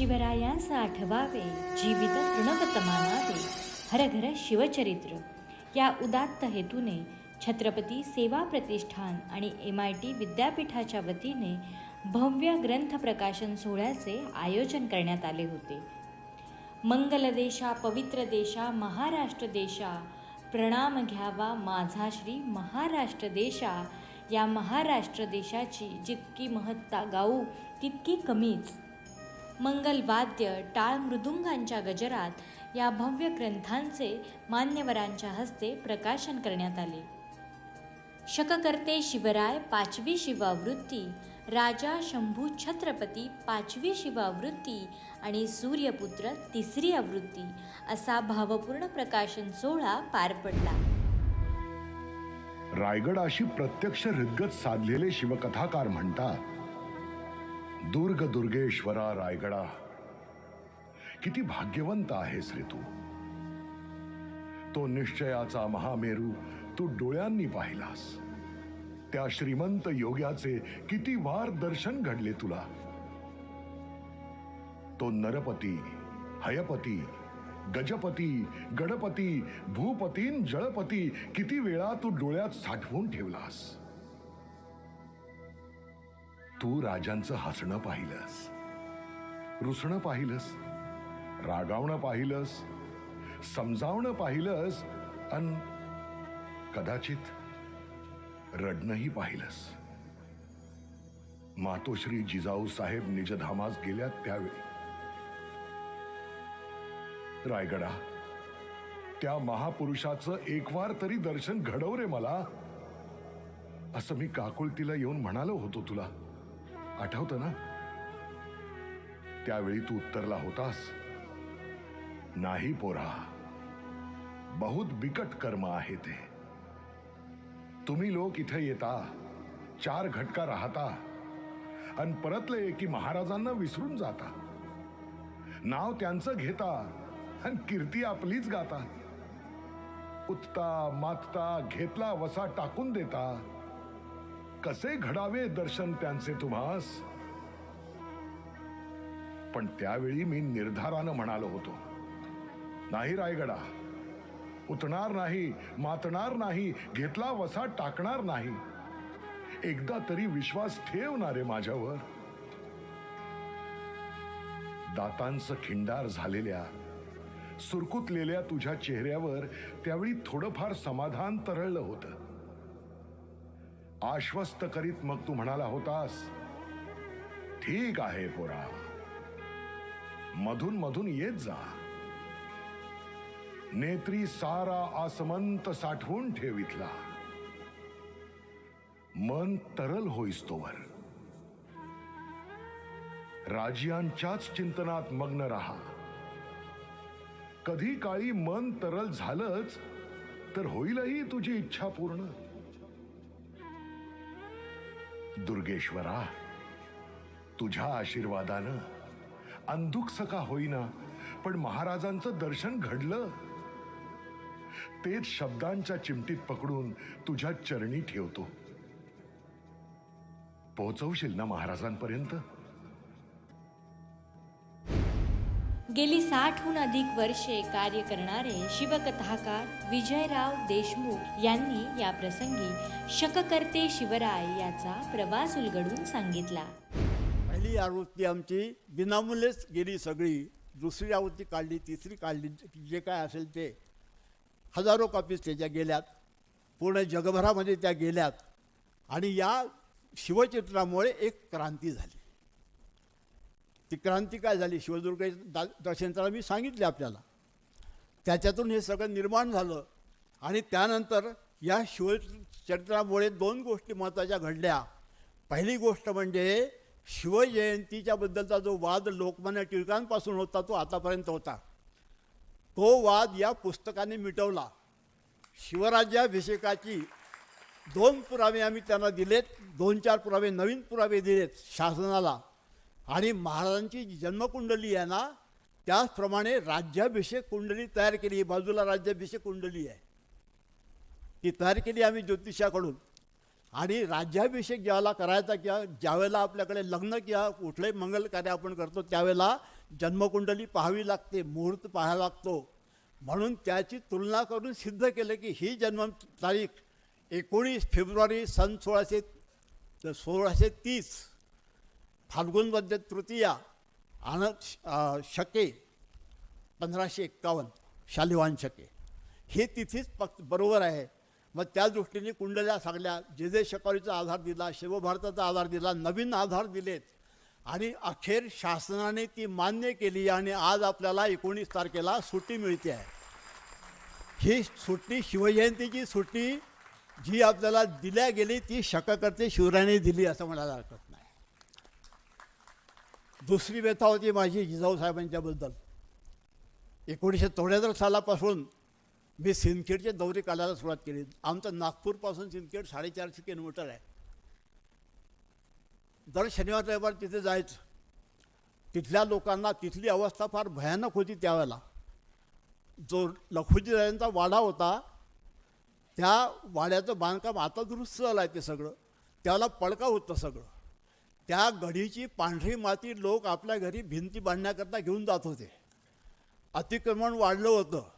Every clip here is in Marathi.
शिवरायास आठवावे जीवित तृणगत मानावे हरघर शिवचरित्र. या उदात्त हेतूने छत्रपती सेवा प्रतिष्ठान आणि एम आय टी विद्यापीठाच्या वतीने भव्य ग्रंथ प्रकाशन सोहळ्याचे आयोजन करण्यात आले होते. मंगल देशा पवित्र देशा महाराष्ट्र देशा प्रणाम घ्यावा माझा श्री महाराष्ट्र देशा. या महाराष्ट्र देशाची जितकी महत्ता गाऊ तितकी कमीच. मंगलवाद्य टाळ मृदुंगांच्या गजरात या भव्य ग्रंथांचे मान्यवरांच्या हस्ते प्रकाशन करण्यात आले. शककर्ते शिवराय पाचवी शिवावृत्ती राजा शंभू छत्रपती पाचवी शिवावृत्ती आणि सूर्यपुत्र तिसरी आवृत्ती असा भावपूर्ण प्रकाशन सोहळा पार पडला. रायगडाशी प्रत्यक्ष हृदगत साधलेले शिवकथाकार म्हणतात दुर्ग दुर्गेश्वरा रायगडा. किती भाग्यवंत आहेस रे तू. तो निश्चयाचा महामेरू तू डोळ्यांनी पाहिलास. त्या श्रीमंत योग्याचे किती वार दर्शन घडले तुला. तो नरपती हयपती गजपती गणपती भूपतीन जळपती किती वेळा तू डोळ्यात साठवून ठेवलास. तू राजांचं हसणं पाहिलंस. रुसणं पाहिलंस. रागावणं पाहिलंस. समजावणं पाहिलंस. अन कदाचित रडणंही पाहिलंस. मातोश्री जिजाऊ साहेब निजधामास गेल्यात त्यावेळी. रायगडा त्या महापुरुषाचं एक वार तरी दर्शन घडव रे मला. असं मी काकुळतीला येऊन म्हणालो होतो तुला. आठवतं ना? त्यावेळी तू उत्तरला होतास. नाही पोरा. बहुत बिकट कर्म आहे ते. तुम्ही लोक इथे येता चार घटका राहता आणि परतले की महाराजांना विसरून जाता. नाव त्यांचं घेता आणि कीर्ती आपलीच गाता. उठता मातता घेतला वसा टाकून देता कसे घडावे दर्शन त्यांचे तुम्हास? पण त्यावेळी मी निर्धारानं म्हणालो होतो नाही रायगडा उतणार नाही मातणार नाही घेतला वसा टाकणार नाही. एकदा तरी विश्वास ठेवणारे माझ्यावर. दातांचं खिंडार झालेल्या सुरकुतलेल्या तुझ्या चेहऱ्यावर त्यावेळी थोडंफार समाधान तरळलं होतं. आश्वस्त करीत मग तू म्हणाला होतास ठीक आहे पोरा मधून मधून येत जा. नेत्री सारा आसमंत साठवून ठेवितला. मन तरल होईस तोवर. राजियांच्याच चिंतनात मग्न राहा. कधी काळी मन तरल झालंच तर होईलही तुझी इच्छा पूर्ण. दुर्गेश्वरा तुझ्या आशीर्वादानं अंधुक का होईना पण महाराजांचं दर्शन घडलं. तेच शब्दांच्या चिमटीत पकडून तुझ्या चरणी ठेवतो. पोहोचवशील ना महाराजांपर्यंत? गेली साठहून अधिक वर्षे कार्य करणारे शिवकथाकार विजयराव देशमुख यांनी या प्रसंगी शककर्ते शिवराय याचा प्रवास उलगडून सांगितला. पहिली आवृत्ती आमची विनामूल्यच गेली सगळी. दुसरी आवृत्ती काढली तिसरी काढली जे काय असेल ते. हजारो कॉपीज त्याच्या गेल्यात. पूर्ण जगभरामध्ये त्या गेल्यात. आणि या शिवचित्रामुळे एक क्रांती झाली. ती क्रांती काय झाली? शिवदुर्ग दा दर्शनताला मी सांगितले आपल्याला. त्याच्यातून हे सगळं निर्माण झालं. आणि त्यानंतर या शिवचरित्रामुळे दोन गोष्टी महत्त्वाच्या घडल्या. पहिली गोष्ट म्हणजे शिवजयंतीच्याबद्दलचा जो वाद लोकमान्य टिळकांपासून होता तो आतापर्यंत होता. तो वाद या पुस्तकाने मिटवला. शिवराज्याभिषेकाची दोन पुरावे आम्ही त्यांना दिलेत दोन चार पुरावे नवीन पुरावे दिलेत शासनाला. आणि महाराजांची जी जन्मकुंडली आहे ना त्याचप्रमाणे राज्याभिषेक कुंडली तयार केली. ही बाजूला राज्याभिषेक कुंडली आहे. ती तयार केली आम्ही ज्योतिषाकडून. आणि राज्याभिषेक ज्यावेळेला करायचा किंवा ज्यावेळेला आपल्याकडे लग्न किंवा कुठलंही मंगल कार्य आपण करतो त्यावेळेला जन्मकुंडली पाहावी लागते मुहूर्त पाहावा लागतो. म्हणून त्याची तुलना करून सिद्ध केलं की ही जन्म तारीख एकोणीस फेब्रुवारी सन सोळाशे सोळाशे तीस फाल्गुनमध्ये तृतीया आन शके पंधराशे एक्कावन्न शालिवान शके. हे तिथेच पक् बरोबर आहे. मग त्या दृष्टीने कुंडल्या सांगल्या जे जे शकाळीचा आधार दिला शिवभारताचा आधार दिला नवीन आधार दिलेत. आणि अखेर शासनाने ती मान्य केली आणि आज आपल्याला एकोणीस तारखेला सुट्टी मिळते आहे. ही सुट्टी शिवजयंतीची सुट्टी जी आपल्याला दिल्या गेली ती शककर्ते शिवरायाने दिली असं म्हणायला हरकत दुसरी व्यथा होती माझी जिजाऊ साहेबांच्याबद्दल एकोणीसशे चौऱ्याहत्तर सालापासून मी सिंदखेडचे दौरे काढायला सुरुवात केली. आमचं नागपूरपासून सिंदखेड साडेचारशे किलोमीटर आहे. दर शनिवार रविवार तिथे जायचं. तिथल्या लोकांना तिथली अवस्था फार भयानक होती त्यावेळेला. जो लखुजीराजांचा वाडा होता त्या वाड्याचं बांधकाम आता दुरुस्त झालं आहे ते सगळं. त्याला पडका होतं सगळं. त्या गडीची पांढरी माती लोक आपल्या घरी भिंती बांधण्याकरता घेऊन जात होते. अतिक्रमण वाढलं होतं.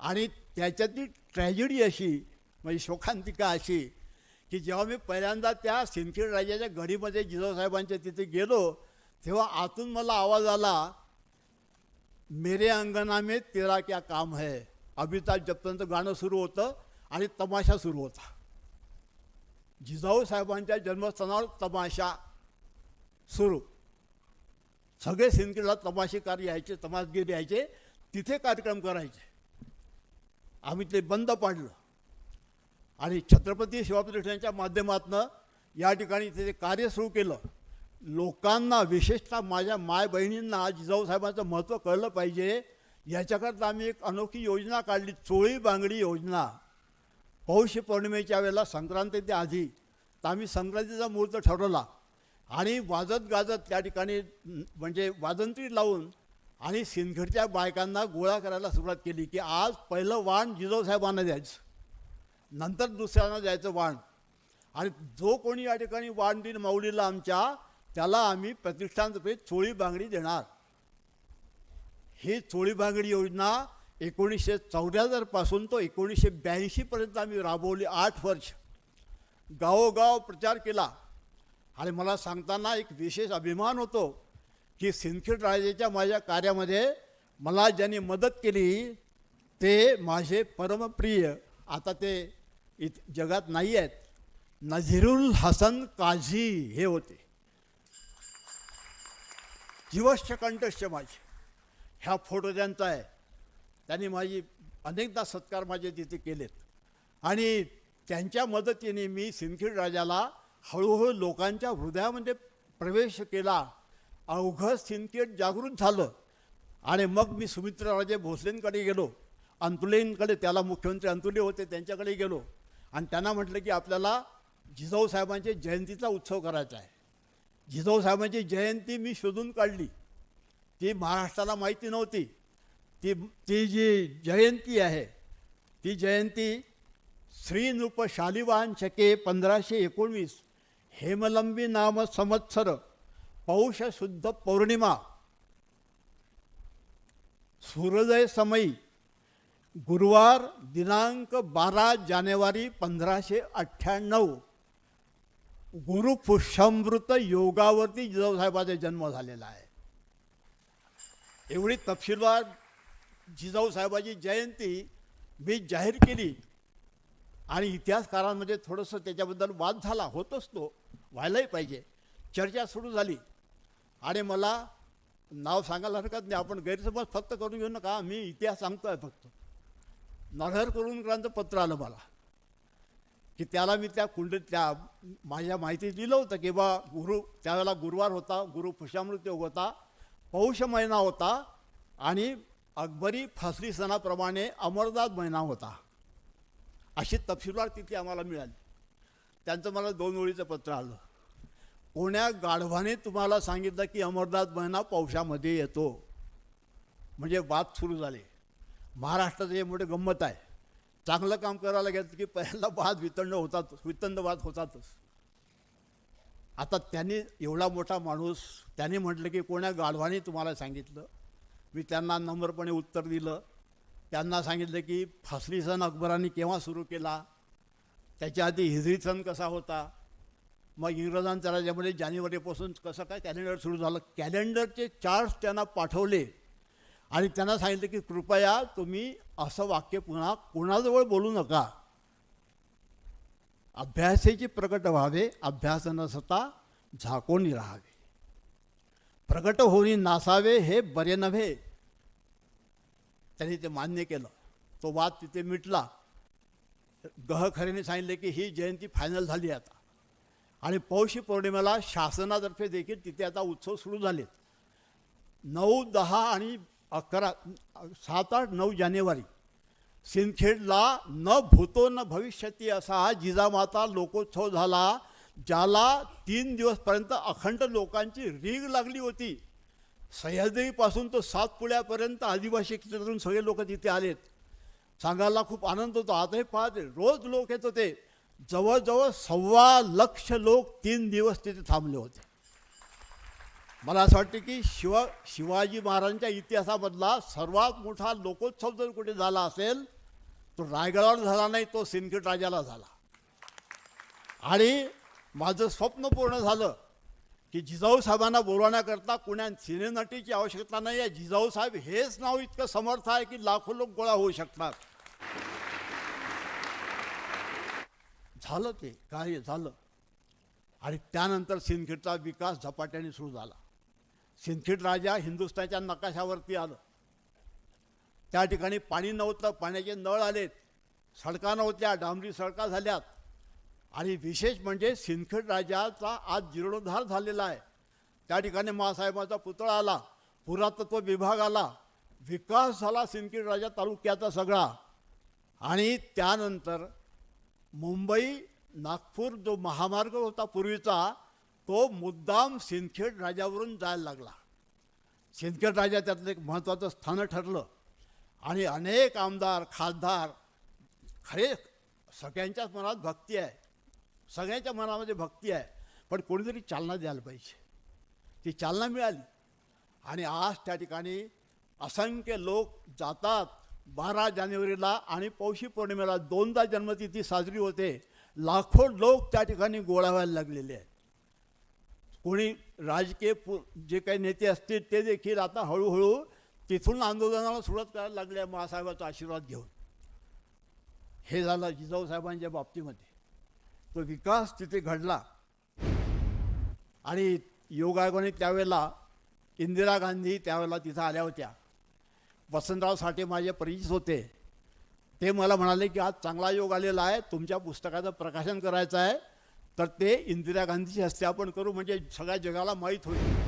आणि त्याच्यातली ट्रॅजेडी अशी म्हणजे शोकांतिका अशी की जेव्हा मी पहिल्यांदा त्या सिंदखेड राजाच्या गडीमध्ये जिजाऊसाहेबांच्या तिथे गेलो तेव्हा आतून मला आवाज आला मेरे अंगना में तेरा क्या काम है? अमिताभ जपतनचं गाणं सुरू होतं आणि तमाशा सुरू होता. जिजाऊ साहेबांच्या जन्मस्थानावर तमाशा सुरू. सगळे सिंदखेडला तमाशेकार यायचे तमाशगीर यायचे तिथे कार्यक्रम करायचे. आम्ही ते बंद पाडलं. आणि छत्रपती शिवप्रतिष्ठानच्या माध्यमातून या ठिकाणी ते कार्य सुरू केलं लोकांना विशेषतः माझ्या माय बहिणींना जिजाऊसाहेबांचं महत्त्व कळलं पाहिजे. याच्याकरता आम्ही एक अनोखी योजना काढली चोळी बांगडी योजना. पौष पौर्णिमेच्या वेळेला संक्रांतीच्या आधी तर आम्ही संक्रांतीचा मुहूर्त ठरवला. आणि वाजत गाजत त्या ठिकाणी म्हणजे वाजंत्री लावून आणि सिंदखेडच्या बायकांना गोळा करायला सुरुवात केली की आज पहिलं वाण जिजाऊसाहेबांना द्यायचं. नंतर दुसऱ्यांना द्यायचं वाण. आणि जो कोणी या ठिकाणी वाण दिन माऊलीला आमच्या त्याला आम्ही प्रतिष्ठानतर्फे चोळी बांगडी देणार. ही चोळी बांगडी योजना एकोणीसशे चौऱ्याहत्तरपासून तो एकोणीसशे ब्याऐंशीपर्यंत आम्ही राबवली आठ वर्ष. गावोगाव प्रचार केला. आणि मला सांगताना एक विशेष अभिमान होतो की सिंदखेड राजाच्या माझ्या कार्यामध्ये मला ज्यांनी मदत केली ते माझे परमप्रिय आता ते इत जगात नाही आहेत नझीरुल हसन काझी हे होते. जीवश्च कंठश्च माझे. ह्या फोटो त्यांचा आहे त्यांनी माझी अनेकदा सत्कार माझे तिथे केलेत. आणि त्यांच्या मदतीने मी सिंदखेड राजाला हळूहळू लोकांच्या हृदयामध्ये प्रवेश केला. अवघं सिंदखेड जागृत झालं. आणि मग मी सुमित्राराजे भोसलेंकडे गेलो. अंतुलेंकडे त्याला मुख्यमंत्री अंतुले होते त्यांच्याकडे गेलो. आणि त्यांना म्हटलं की आपल्याला जिजाऊसाहेबांच्या जयंतीचा उत्सव करायचा आहे. जिजाऊसाहेबांची जयंती मी शोधून काढली. ती महाराष्ट्राला माहिती नव्हती. ती ती जी जयंती आहे ती जयंती श्रीनृप शालिवान शालिवाहन शके पंधराशे एकोणवीस हेमलंबी नाम संवत्सर पौष शुद्ध पौर्णिमा सूर्योदय समयी गुरुवार दिनांक बारा जानेवारी पंधराशे अठ्ठ्याण्णव गुरुपुष्यामृत योगावरती जिजाऊसाहेबाचा जन्म झालेला आहे. एवढी तपशीलवार जिजाऊसाहेबाची जयंती मी जाहीर केली आणि इतिहासकारांमध्ये थोडंसं त्याच्याबद्दल वाद झाला होतच तो व्हायलाही पाहिजे. चर्चा सुरू झाली. आणि मला नाव सांगायला हरकत नाही. आपण गैरसमज फक्त करून घेऊ नका. मी इतिहास सांगतो आहे फक्त. नरहर कुरुंकरांचं पत्र आलं मला. की त्याला मी त्या कुंडीत त्या माझ्या माहितीत लिहिलं होतं की बा गुरु त्यावेळेला गुरुवार होता गुरु पुषामृत्योग होता पौष महिना होता आणि अकबरी फासली सणाप्रमाणे अमरदास महिना होता. अशी तपशीलवार तिथे आम्हाला मिळाली. त्यांचं मला दोन ओळीचं पत्र आलं. कोण्या गाढवाने तुम्हाला सांगितलं की अमरनाथ महिना पावसामध्ये येतो? म्हणजे वाद सुरू झाले. महाराष्ट्राचं हे मोठे गंमत आहे. चांगलं काम करायला घेतलं की पहिला वाद वितंड होतातच वितंड वाद होतातच. आता त्यांनी एवढा मोठा माणूस त्यांनी म्हटलं की कोण्या गाढवाने तुम्हाला सांगितलं? मी त्यांना नम्रपणे उत्तर दिलं. त्यांना सांगितलं की फासली सण अकबराने केव्हा सुरू केला? त्याच्या आधी हिजरी सण कसा होता? मग इंग्रजांच्या राज्यामध्ये जानेवारीपासून कसं काय कॅलेंडर सुरू झालं? कॅलेंडरचे चार्ट्स त्यांना पाठवले. आणि त्यांना सांगितलं की कृपया तुम्ही असं वाक्य पुन्हा कोणाजवळ बोलू नका. अभ्यासाची प्रकट व्हावे अभ्यास नसता झाकोनी राहावे. प्रकट होणी नासावे हे बरे नव्हे. त्यांनी ते मान्य केलं. तो वाद तिथे मिटला. गहखरेने सांगितले की ही जयंती फायनल झाली आता. आणि पौषी पौर्णिमेला शासनातर्फे देखील तिथे आता उत्सव सुरू झालेत नऊ दहा आणि अकरा सात आठ नऊ जानेवारी. सिंदखेडला न भूतो न भविष्यती असा हा जिजामाता लोकोत्सव झाला ज्याला तीन दिवसपर्यंत अखंड लोकांची रीग लागली होती. सह्याद्रीपासून तो सातपुड्यापर्यंत आदिवासी क्षेत्रातून सगळे लोक तिथे आलेत. सांगायला खूप आनंद होतो. आताही पाहते. रोज लोक येत होते. जवळजवळ सव्वा लक्ष लोक तीन दिवस तिथे थांबले होते. मला असं वाटतं की शिव शिवाजी महाराजांच्या इतिहासामधला सर्वात मोठा लोकोत्सव जर कुठे झाला असेल तो रायगडावर झाला नाही तो सिंदखेड राजाला झाला. आणि माझं स्वप्न पूर्ण झालं की जिजाऊ साहेबांना बोलवण्याकरता कुण्या सिनेनटीची आवश्यकता नाही आहे जिजाऊ साहेब हेच नाव इतकं समर्थ आहे की लाखो लोक गोळा होऊ शकतात. झालं ते कार्य झालं. आणि त्यानंतर सिंदखेडचा विकास झपाट्याने सुरू झाला. सिंदखेड राजा हिंदुस्थानच्या नकाशावरती आलं. त्या ठिकाणी पाणी नव्हतं पाण्याचे नळ आलेत सडका नव्हत्या डांबरी सडका झाल्यात. आणि विशेष म्हणजे सिंदखेड राजाचा आज जीर्णोद्धार झालेला आहे. त्या ठिकाणी महासाहेबाचा पुतळा आला पुरातत्व विभाग आला. विकास झाला सिंदखेड राजा तालुक्याचा सगळा. आणि त्यानंतर मुंबई नागपूर जो महामार्ग होता पूर्वीचा तो मुद्दाम सिंदखेड राजावरून जायला लागला. सिंदखेड राजा त्यातलं एक महत्त्वाचं स्थान ठरलं. आणि अनेक आमदार खासदार खरे सगळ्यांच्याच मनात भक्ती आहे. सगळ्यांच्या मनामध्ये भक्ती आहे. पण कोणीतरी चालना द्यायला पाहिजे. ती चालना मिळाली. आणि आज त्या ठिकाणी असंख्य लोक जातात. बारा जानेवारीला आणि पौषी पौर्णिमेला दोनदा जन्मतिथी साजरी होते. लाखो लोक त्या ठिकाणी गोळा व्हायला लागलेले आहेत. कोणी राजकीय पु जे काही नेते असतील ते देखील आता हळूहळू तिथून आंदोलनाला सुरुवात करायला लागले आहे महासाहेबाचा आशीर्वाद घेऊन. हे झालं जिजाऊ साहेबांच्या बाबतीमध्ये. तो विकास तिथे घडला. आणि योग आयोगाने त्यावेळेला इंदिरा गांधी त्यावेळेला तिथं आल्या होत्या. वसंतराव साठे माझे परिचित होते. ते मला म्हणाले की आज चांगला योग आलेला आहे. तुमच्या पुस्तकाचं प्रकाशन करायचं आहे. तर ते इंदिरा गांधीची हस्ते आपण करू. म्हणजे सगळ्या जगाला माहीत होईल.